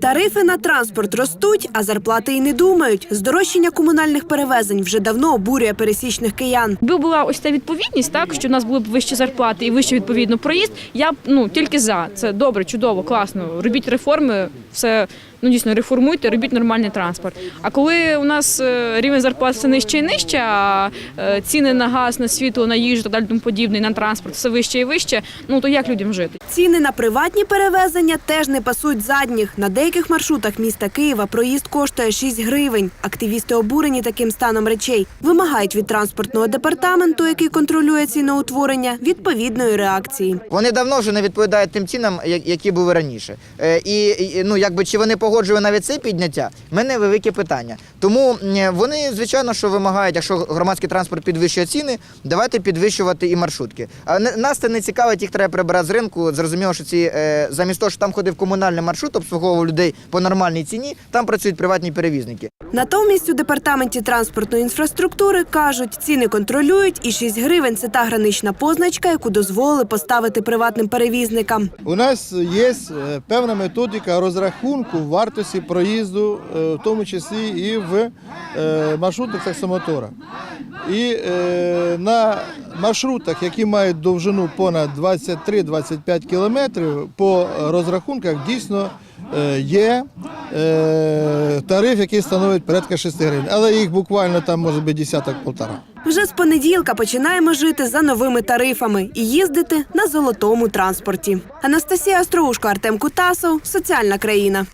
Тарифи на транспорт ростуть, а зарплати й не думають. Здорожчання комунальних перевезень вже давно обурює пересічних киян. Якби була ось ця відповідність, так що в нас були б вищі зарплати і вище відповідно проїзд, я б ну тільки за це добре, чудово, класно. Робіть реформи, все ну дійсно реформуйте, робіть нормальний транспорт. А коли у нас е, рівень зарплат все нижче і нижче, а е, ціни на газ, на світло, на їжу та далі тому подібне, на транспорт все вище і вище, ну то як людям жити? Ціни на приватні перевезення теж не пасуть задніх. На деяких маршрутах міста Києва проїзд коштує 6 гривень. Активісти обурені таким станом речей. Вимагають від транспортного департаменту, який контролює ціноутворення, відповідної реакції. Вони давно вже не відповідають тим цінам, які були раніше. Е, І, і ну якби чи вони погоджували навіть це підняття, в мене велике питання. Тому вони, звичайно, що вимагають, якщо громадський транспорт підвищує ціни, давайте підвищувати і маршрутки. А нас це не цікавить, їх треба прибирати з ринку. Зрозуміло, що ці е, замість того, що там ходив комунальний маршрут, обслуговував людей по нормальній ціні, там працюють приватні перевізники. Натомість у департаменті транспортної інфраструктури кажуть, ціни контролюють, і 6 гривень це та гранична позначка, яку дозволили поставити приватним перевізникам. У нас є е, певна методика розрахунку вартості проїзду, е, в тому числі і в е, маршрутах таксомотора. І е, на маршрутах, які мають довжину понад 23-25 кілометрів, по розрахунках дійсно є тариф, який становить порядка 6 гривень. Але їх буквально там може бути десяток-полтора. Вже з понеділка починаємо жити за новими тарифами і їздити на золотому транспорті. Анастасія Остроушко, Артем Кутасов, соціальна країна.